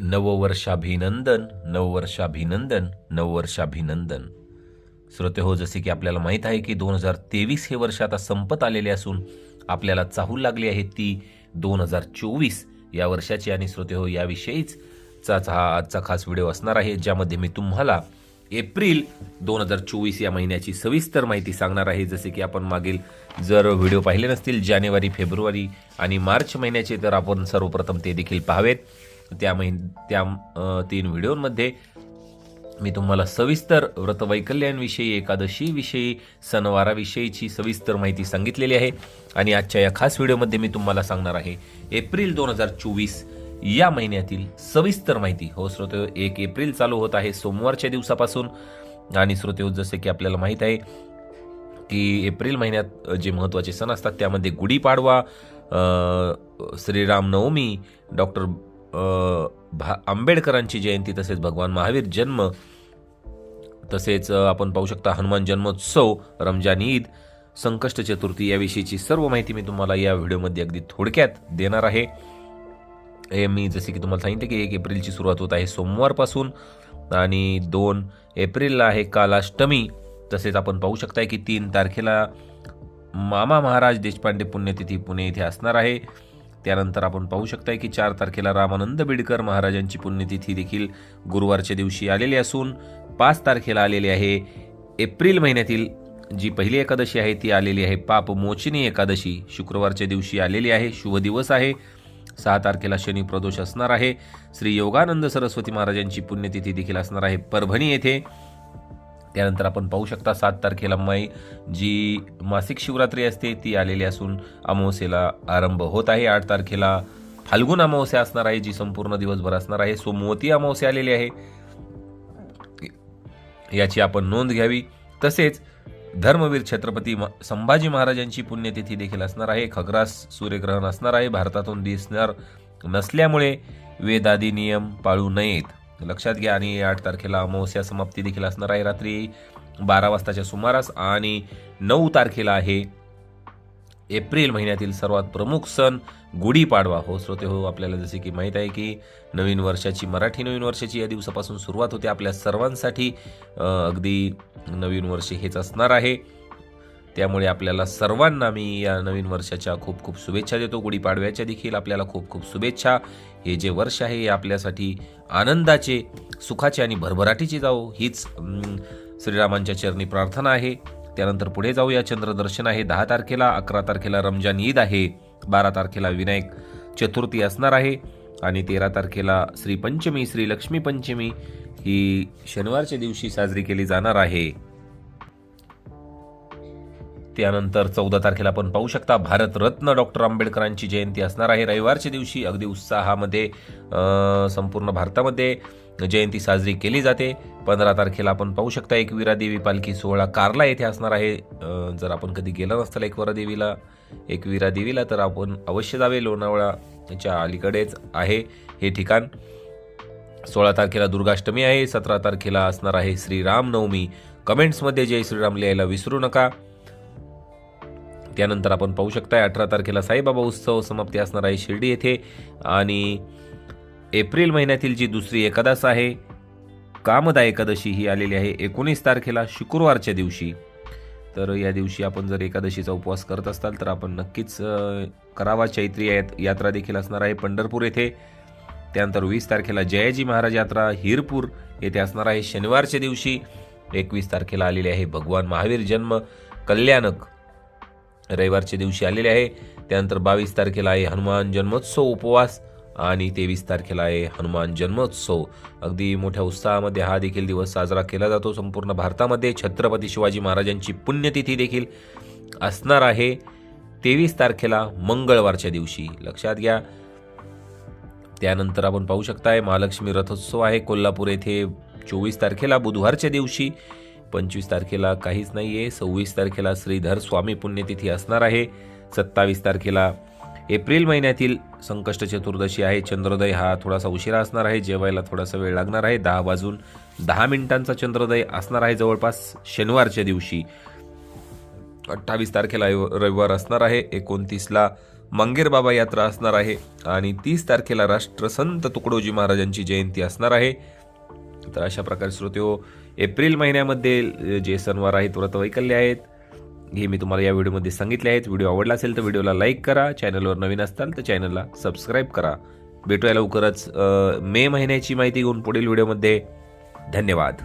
नववर्षाभिनंदन नववर्षाभिनंदन नववर्षाभिनंदन. श्रोते हो जसे की आपल्याला माहीत आहे की दोन हजार तेवीस हे वर्ष आता संपत आलेले असून आपल्याला चाहूल लागली आहे ती दोन हजार चोवीस या वर्षाची. आणि श्रोते हो याविषयीच चाच हा आजचा खास व्हिडिओ असणार आहे ज्यामध्ये मी तुम्हाला एप्रिल दोन हजार चोवीस या महिन्याची सविस्तर माहिती सांगणार आहे. जसे की आपण मागील जर व्हिडिओ पाहिले नसतील जानेवारी फेब्रुवारी आणि मार्च महिन्याचे तर आपण सर्वप्रथम ते देखील पाहावेत. त्या महिन त्या तीन व्हिडिओमध्ये मी तुम्हाला सविस्तर व्रतवैकल्यांविषयी एकादशीविषयी सणवाराविषयीची सविस्तर माहिती सांगितलेली आहे. आणि आजच्या या खास व्हिडिओमध्ये मी तुम्हाला सांगणार आहे एप्रिल दोन हजार चोवीस या महिन्यातील सविस्तर माहिती. हो श्रोते एक एप्रिल चालू होत आहे सोमवारच्या दिवसापासून. आणि श्रोते जसे की आपल्याला माहीत आहे की एप्रिल महिन्यात जे महत्त्वाचे सण असतात त्यामध्ये गुढीपाडवा श्रीरामनवमी डॉक्टर भा आंबेडकरांची जयंती तसेच भगवान महावीर जन्म तसेच आपण पाहू शकता हनुमान जन्मोत्सव रमजान ईद संकष्ट चतुर्थी याविषयीची सर्व माहिती मी तुम्हाला या व्हिडिओमध्ये अगदी थोडक्यात देणार आहे. मी जसे की तुम्हाला सांगितले की एक एप्रिलची सुरुवात होत आहे सोमवारपासून आणि दोन एप्रिलला आहे कालाष्टमी. तसेच आपण पाहू शकताय की तीन तारखेला मामा महाराज देशपांडे पुण्यतिथी पुणे येथे असणार आहे. त्यानंतर आपण पाहू शकताय की चार तारखेला रामानंद बिडकर महाराजांची पुण्यतिथी देखील गुरुवारच्या दिवशी आलेली असून पाच तारखेला आलेली आहे एप्रिल महिन्यातील जी पहिली एकादशी आहे ती आलेली आहे पापमोचनी एकादशी. शुक्रवारच्या दिवशी आलेली आहे शुभ दिवस आहे. सहा तारखेला शनी प्रदोष असणार आहे. श्री योगानंद सरस्वती महाराजांची पुण्यतिथी देखील असणार आहे परभणी येथे. त्यानंतर आपण पाहू शकता सात तारखेला मै जी मासिक शिवरात्री असते ती आलेली असून अमावस्येला आरंभ होत आहे. आठ तारखेला फाल्गुन अमावस्या असणार आहे जी संपूर्ण दिवसभर असणार आहे. सोमवती अमावस्या आलेली आहे. याची आपण नोंद घ्यावी. तसेच धर्मवीर छत्रपती म- संभाजी महाराजांची पुण्यतिथी देखील असणार आहे. खग्रास सूर्यग्रहण असणार आहे. भारतातून दिसणार नसल्यामुळे वेदादी नियम पाळू नयेत. लक्षात घ्या आणि आठ तारखेला अमावस्या समाप्ती देखील असणार आहे. रात्री बारा वाजताच्या सुमारास आणि नऊ तारखेला आहे एप्रिल महिन्यातील सर्वात प्रमुख सण गुढीपाडवा हो श्रोते हो आपल्याला जसे की माहीत आहे की नवीन वर्षाची मराठी नवीन वर्षाची या दिवसापासून सुरुवात होते. आपल्या सर्वांसाठी अगदी नवीन वर्ष हेच असणार आहे. त्यामुळे आपल्याला सर्वांना मी या नवीन वर्षाच्या खूप खूप शुभेच्छा देतो. गुढीपाडव्याच्या देखील आपल्याला खूप खूप शुभेच्छा. हे जे वर्ष आहे हे आपल्यासाठी आनंदाचे सुखाचे आणि भरभराटीचे जावो. हीच श्रीरामांच्या चरणी प्रार्थना आहे. त्यानंतर पुढे जाऊया. चंद्रदर्शन आहे. दहा तारखेला अकरा तारखेला रमजान ईद आहे. बारा तारखेला विनायक चतुर्थी असणार आहे. आणि तेरा तारखेला श्रीपंचमी श्री लक्ष्मी पंचमी ही शनिवारच्या दिवशी साजरी केली जाणार आहे. त्यानंतर चौदा तारखेला आपण पाहू शकता भारतरत्न डॉक्टर आंबेडकरांची जयंती असणार आहे. रविवारच्या दिवशी अगदी उत्साहामध्ये संपूर्ण भारतामध्ये जयंती साजरी केली जाते. पंधरा तारखेला आपण पाहू शकता एकविरा देवी पालखी सोहळा कारला येथे असणार आहे. जर आपण कधी गेलं नसतं एकविरा देवीला एकविरा देवीला तर आपण अवश्य जावे. लोणावळाच्या अलीकडेच आहे हे ठिकाण. सोळा तारखेला दुर्गाष्टमी आहे. सतरा तारखेला असणार आहे श्रीरामनवमी. कमेंट्समध्ये जय श्रीराम लिहायला विसरू नका. त्यानंतर आपण पाहू शकता अठरा तारखेला साईबाबा उत्सव समाप्ती असणार आहे शिर्डी येथे. आणि एप्रिल महिन्यातील जी दुसरी एकादश आहे कामदा एकादशी ही आलेली आहे एकोणीस तारखेला शुक्रवारच्या दिवशी. तर या दिवशी आपण जर एकादशीचा उपवास करत असाल तर आपण नक्कीच करावा चैत्री यात्रा देखील असणार आहे. पंढरपूर येथे त्यानंतर वीस तारखेला जयाजी महाराज यात्रा हिरपूर येथे असणार आहे. शनिवारच्या दिवशी एकवीस तारखेला आलेली आहे भगवान महावीर जन्म कल्याणक रविवारच्या दिवशी आलेले आहे. त्यानंतर बावीस तारखेला आहे हनुमान जन्मोत्सव उपवास. आणि तेवीस तारखेला आहे हनुमान जन्मोत्सव. अगदी मोठ्या उत्साहामध्ये हा देखील दिवस साजरा केला जातो. संपूर्ण भारतामध्ये छत्रपती शिवाजी महाराजांची पुण्यतिथी देखील असणार आहे. तेवीस तारखेला मंगळवारच्या दिवशी. लक्षात घ्या. त्यानंतर आपण पाहू शकताय महालक्ष्मी रथोत्सव आहे. कोल्हापूर येथे चोवीस तारखेला बुधवारच्या दिवशी. पंचवीस तारखेला काहीच नाही आहे सव्वीस तारखेला श्रीधर स्वामी पुण्यतिथी असणार आहे. सत्तावीस तारखेला एप्रिल महिन्यातील संकष्ट चतुर्दशी आहे. चंद्रोदय हा थोडासा उशिरा असणार आहे. जेवायला थोडासा वेळ लागणार आहे. दहा वाजून दहा मिनिटांचा चंद्रोदय असणार आहे. जवळपास शनिवारच्या दिवशी अठ्ठावीस तारखेला रविवार असणार आहे. एकोणतीसला मंगेर बाबा यात्रा असणार आहे. आणि तीस तारखेला राष्ट्रसंत तुकडोजी महाराजांची जयंती असणार आहे. तर अशा प्रकारे श्रोते हो एप्रिल महिन्यामध्ये जे सणवार आहेत व्रतवैकल्य आहेत. हे मी तुम्हाला या व्हिडिओमध्ये सांगितले आहेत. व्हिडिओ आवडला असेल तर व्हिडिओला लाईक करा. चॅनलवर नवीन असताल तर चॅनलला सबस्क्राईब करा. भेटूया लवकरच मे महिन्याची माहिती घेऊन पुढील व्हिडिओमध्ये. धन्यवाद.